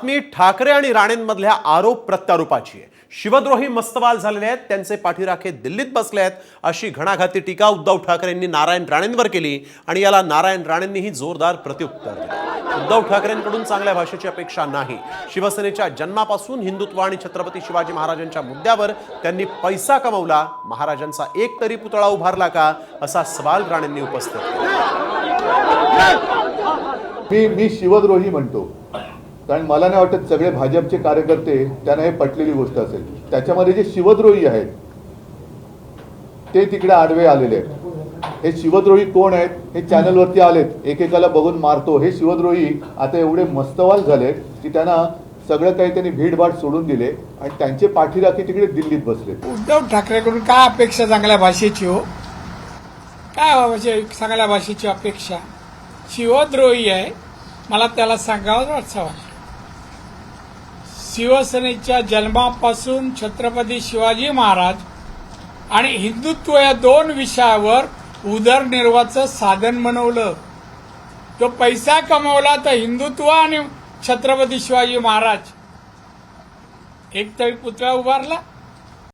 बातमी ठाकरे आणि राणेंमधल्या आरोप प्रत्यारोपाची आहे. शिवद्रोही मस्तवाल झालेले आहेत त्यांचे पाठीराखे दिल्लीत बसले आहेत अशी घणाघाती टीका उद्धव ठाकरेंनी नारायण राणेंवर केली आणि याला नारायण राणेंनीही जोरदार प्रत्युत्तर दिलं. उद्धव ठाकरेंकडून चांगल्या भाषेची अपेक्षा नाही. शिवसेनेच्या जन्मापासून हिंदुत्व आणि छत्रपती शिवाजी महाराजांच्या मुद्द्यावर त्यांनी पैसा कमवला महाराजांचा एक तरी पुतळा उभारला का असा सवाल राणेंनी उपस्थित केला. मी मी शिवद्रोही म्हणतो. कारण मला नाही वाटत सगळे भाजपचे कार्यकर्ते त्यांना हे पटलेली गोष्ट असेल. त्याच्यामध्ये जे शिवद्रोही आहेत ते तिकडे आडवे आलेले आहेत. हे शिवद्रोही कोण आहेत? हे चॅनलवरती आलेत. एकेकाला बघून मारतो. हे शिवद्रोही आता एवढे मस्तवाल झालेत की त्यांना सगळं काही त्यांनी भीडभाड सोडून दिले आणि त्यांचे पाठीराखी तिकडे दिल्लीत बसले. उद्धव ठाकरेकडून काय अपेक्षा चांगल्या भाषेची हो? काय म्हणजे चांगल्या भाषेची अपेक्षा? शिवद्रोही आहे. मला त्याला सांगावं वाटतं वाटतं. शिवसेनेच्या जन्मापासून छत्रपती शिवाजी महाराज आणि हिंदुत्व या दोन विषयावर उदरनिर्वाहाचं साधन बनवलं. तो पैसा कमवला तर हिंदुत्व आणि छत्रपती शिवाजी महाराज. एक तरी पुतळा उभारला.